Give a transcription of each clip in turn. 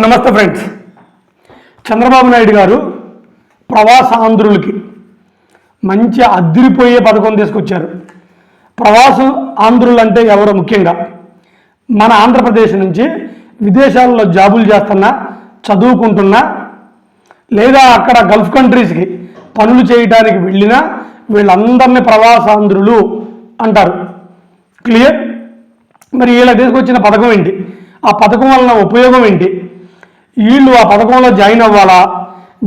నమస్తే ఫ్రెండ్స్. చంద్రబాబు నాయుడు గారు ప్రవాస ఆంధ్రులకి మంచి అద్దిరిపోయే పథకం తీసుకొచ్చారు. ప్రవాస ఆంధ్రులు అంటే ఎవరో ముఖ్యంగా? మన ఆంధ్రప్రదేశ్ నుంచి విదేశాల్లో జాబులు చేస్తున్నా చదువుకుంటున్నా లేదా అక్కడ గల్ఫ్ కంట్రీస్కి పనులు చేయడానికి వెళ్ళినా వీళ్ళందరినీ ప్రవాసాంధ్రులు అంటారు. క్లియర్? మరి వీళ్ళ తీసుకొచ్చిన పథకం ఏంటి? ఆ పథకం వలన ఉపయోగం ఏంటి? వీళ్ళు ఆ పథకంలో జాయిన్ అవ్వాలా?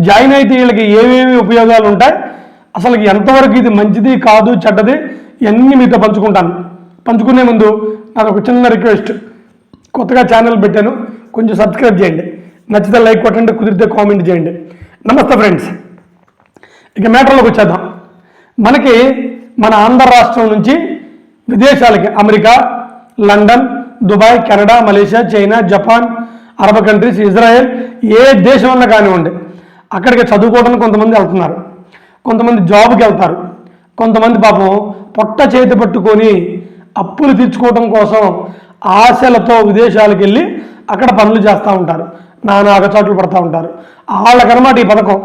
జాయిన్ అయితే వీళ్ళకి ఏమేమి ఉపయోగాలు ఉంటాయి? అసలు ఎంతవరకు ఇది మంచిది కాదు చెడ్డది ఇవన్నీ మీతో పంచుకుంటాను. పంచుకునే ముందు నాకు ఒక చిన్న రిక్వెస్ట్. కొత్తగా ఛానల్ పెట్టాను. కొంచెం సబ్స్క్రైబ్ చేయండి. నచ్చితే లైక్ కొట్టండి కుదిరితే కామెంట్ చేయండి. నమస్తే ఫ్రెండ్స్. ఇక మ్యాటర్లోకి వచ్చేద్దాం. మనకి మన ఆంధ్ర రాష్ట్రం నుంచి విదేశాలకి America London Dubai Canada Malaysia China Japan Arab countries Israel ఏ దేశం అన్నా కానివ్వండి అక్కడికి చదువుకోవడానికి కొంతమంది వెళ్తున్నారు. కొంతమంది జాబ్కి వెళ్తారు. కొంతమంది పాపం పొట్ట చేతి పట్టుకొని అప్పులు తీర్చుకోవడం కోసం ఆశలతో విదేశాలకు వెళ్ళి అక్కడ పనులు చేస్తూ ఉంటారు. నానా అగచాట్లు పడతా ఉంటారు. వాళ్ళకనమాట ఈ పథకం.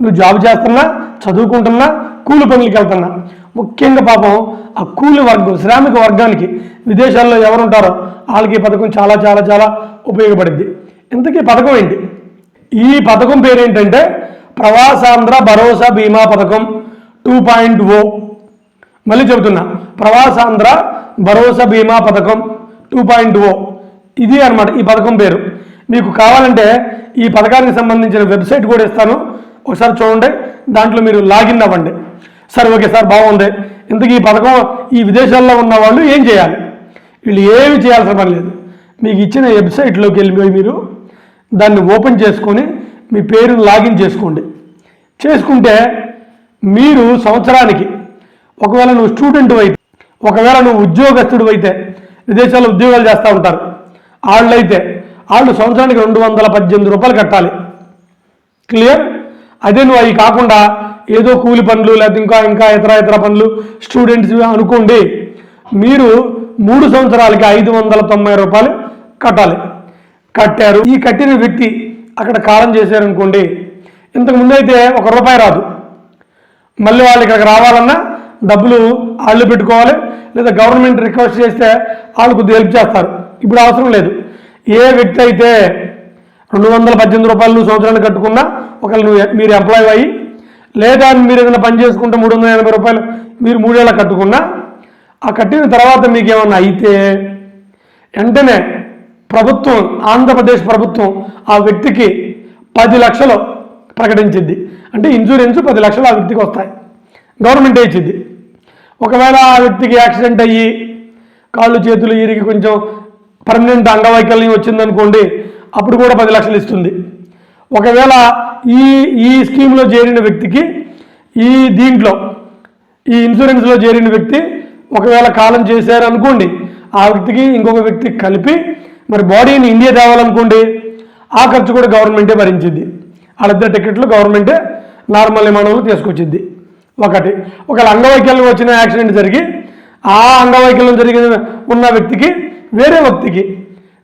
నువ్వు జాబ్ చేస్తున్నా చదువుకుంటున్నా కూలి పనులకి వెళ్తున్నా. ముఖ్యంగా పాపం ఆ కూలి వర్గం శ్రామిక వర్గానికి విదేశాల్లో ఎవరుంటారో వాళ్ళకి ఈ పథకం చాలా చాలా చాలా ఉపయోగపడింది ఇంతకీ పథకం ఏంటి? ఈ పథకం పేరేంటంటే ప్రవాసాంధ్ర భరోసా బీమా పథకం టూ పాయింట్ ఓ. మళ్ళీ చెబుతున్నా ప్రవాసాంధ్ర భరోసా బీమా పథకం టూ పాయింట్ ఓ. ఇది అన్నమాట ఈ పథకం పేరు. మీకు కావాలంటే ఈ పథకానికి సంబంధించిన వెబ్సైట్ కూడా ఇస్తాను. ఒకసారి చూడండి దాంట్లో మీరు లాగిన్ అవ్వండి. సరే ఓకే సార్ బాగుంది. ఇంతకీ ఈ పథకం ఈ విదేశాల్లో ఉన్న వాళ్ళు ఏం చేయాలి? వీళ్ళు ఏమి చేయాల్సిన పని లేదు. మీకు ఇచ్చిన వెబ్సైట్లోకి వెళ్ళిపోయి మీరు దాన్ని ఓపెన్ చేసుకొని మీ పేరును లాగిన్ చేసుకోండి. చేసుకుంటే మీరు సంవత్సరానికి ఒకవేళ నువ్వు స్టూడెంట్ అయితే ఒకవేళ నువ్వు ఉద్యోగస్తుడు అయితే విదేశాల్లో ఉద్యోగాలు చేస్తూ ఉంటారు. వాళ్ళైతే వాళ్ళు సంవత్సరానికి రెండు వందల పద్దెనిమిది రూపాయలు కట్టాలి. క్లియర్? అదే నువ్వు అవి కాకుండా ఏదో కూలి పనులు లేకపోతే ఇంకా ఇంకా ఇతర ఇతర పనులు స్టూడెంట్స్ అనుకోండి మీరు మూడు సంవత్సరాలకి ఐదు వందల తొంభై రూపాయలు కట్టాలి. కట్టారు. ఈ కట్టిన వ్యక్తి అక్కడ కాలం చేశారనుకోండి ఇంతకు ముందు అయితే ఒక రూపాయి రాదు. మళ్ళీ వాళ్ళు ఇక్కడికి రావాలన్నా డబ్బులు వాళ్ళు పెట్టుకోవాలి లేదా గవర్నమెంట్ రిక్వెస్ట్ చేస్తే వాళ్ళు కొద్దిగా హెల్ప్ చేస్తారు. ఇప్పుడు అవసరం లేదు. ఏ వ్యక్తి అయితే రెండు వందల పద్దెనిమిది రూపాయలు నువ్వు సంవత్సరాన్ని కట్టుకున్నా ఒకవేళ నువ్వు మీరు ఎంప్లాయ్ అయ్యి లేదా మీరు ఏదైనా పని చేసుకుంటే మూడు వందల ఎనభై రూపాయలు మీరు మూడేళ్ళ కట్టుకున్నా ఆ కట్టిన తర్వాత మీకు ఏమన్నా అయితే వెంటనే ప్రభుత్వం ఆంధ్రప్రదేశ్ ప్రభుత్వం ఆ వ్యక్తికి పది లక్షలు ప్రకటించింది. అంటే ఇన్సూరెన్స్ పది లక్షలు ఆ వ్యక్తికి వస్తాయి. గవర్నమెంటే ఇచ్చింది. ఒకవేళ ఆ వ్యక్తికి యాక్సిడెంట్ అయ్యి కాళ్ళు చేతులు ఇరిగి కొంచెం పర్మనెంట్ అంగవైకల్యం వచ్చిందనుకోండి అప్పుడు కూడా పది లక్షలు ఇస్తుంది. ఒకవేళ ఈ ఈ స్కీమ్లో చేరిన వ్యక్తికి ఈ దీంట్లో ఈ ఇన్సూరెన్స్లో చేరిన వ్యక్తి ఒకవేళ కాలం చేశారనుకోండి ఆ వ్యక్తికి ఇంకొక వ్యక్తి కలిపి మరి బాడీని ఇండియా తేవాలనుకోండి ఆ ఖర్చు కూడా గవర్నమెంటే భరించింది వాళ్ళిద్దరు టికెట్లు గవర్నమెంటే నార్మల్ విమానంలో తీసుకొచ్చింది ఒకటి. ఒకవేళ అంగవైకల్యం వచ్చిన యాక్సిడెంట్ జరిగి ఆ అంగవైకల్యం జరిగిన ఉన్న వ్యక్తికి వేరే వ్యక్తికి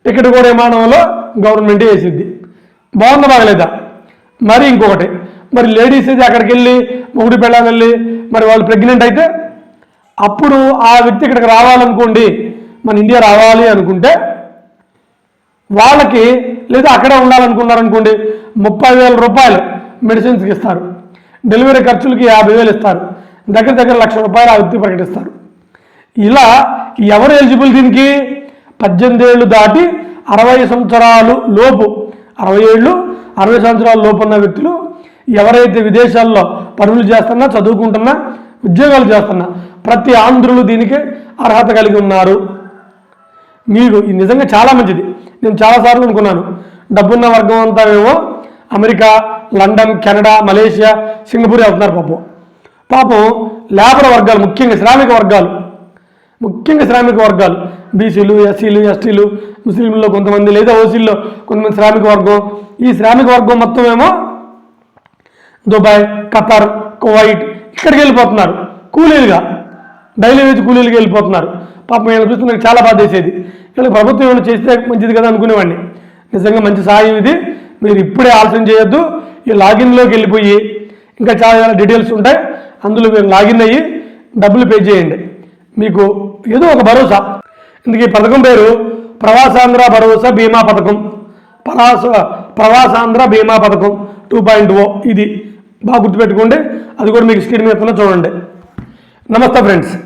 టికెట్ కూడా విమానంలో గవర్నమెంటే వేసిద్ది. బాగుందా బాగలేదా? మరి ఇంకొకటి మరి లేడీస్ అయితే అక్కడికి వెళ్ళి మొగుడు పెళ్ళాలి వెళ్ళి మరి వాళ్ళు ప్రెగ్నెంట్ అయితే అప్పుడు ఆ వ్యక్తి ఇక్కడికి రావాలనుకోండి మన ఇండియా రావాలి అనుకుంటే వాళ్ళకి లేదా అక్కడే ఉండాలనుకున్నారనుకోండి ముప్పై వేల రూపాయలు మెడిసిన్స్కి ఇస్తారు. డెలివరీ ఖర్చులకి యాభై వేలు ఇస్తారు. దగ్గర దగ్గర లక్ష రూపాయలు ఆ వ్యక్తి ప్రకటిస్తారు. ఇలా ఎవరు ఎలిజిబుల్ దీనికి? పద్దెనిమిది ఏళ్ళు దాటి అరవై సంవత్సరాలు లోపు అరవై ఏళ్ళు అరవై సంవత్సరాల లోపు ఉన్న వ్యక్తులు ఎవరైతే విదేశాల్లో పనులు చేస్తున్నా చదువుకుంటున్నా ఉద్యోగాలు చేస్తున్నా ప్రతి ఆంధ్రులు దీనికి అర్హత కలిగి ఉన్నారు. మీరు ఇది నిజంగా చాలా మంచిది. నేను చాలాసార్లు అనుకున్నాను. డబ్బున్న వర్గం అంతా ఏమో America London Canada Malaysia Singapore అవుతున్నారు పాపం. పాపం లేబర్ వర్గాలు ముఖ్యంగా శ్రామిక వర్గాలు ముఖ్యంగా శ్రామిక వర్గాలు బీసీలు ఎస్సీలు ఎస్టీలు ముస్లింలు కొంతమంది లేదా ఓసీల్లో కొంతమంది శ్రామిక వర్గం. ఈ శ్రామిక వర్గం మొత్తం ఏమో దుబాయ్ ఖతార్ కువైట్ ఇక్కడికి వెళ్ళిపోతున్నారు. కూలీలుగా డైలీ వేజ్ కూలీలుగా వెళ్ళిపోతున్నారు. పాపం వీళ్ళని చూస్తే నాకు చాలా బాధ వేసేది. వీళ్ళకి ప్రభుత్వం ఏమైనా చేస్తే మంచిది కదా అనుకునేవాడిని. నిజంగా మంచి సహాయం ఇది. మీరు ఇప్పుడే ఆలస్యం చేయొద్దు. ఈ లాగిన్లోకి వెళ్ళిపోయి ఇంకా చాలా చాలా డీటెయిల్స్ ఉంటాయి. అందులో మీరు లాగిన్ అయ్యి డబ్బులు పే చేయండి. మీకు ఏదో ఒక భరోసా. ఇందుకు ఈ పథకం పేరు ప్రవాసాంధ్ర భరోసా బీమా పథకం. ప్రవాస ప్రవాసాంధ్ర బీమా పథకం టూ పాయింట్ ఓ. ఇది బాగా గుర్తుపెట్టుకోండి. అది కూడా మీకు స్క్రీన్ మీద చూడండి. నమస్తే ఫ్రెండ్స్.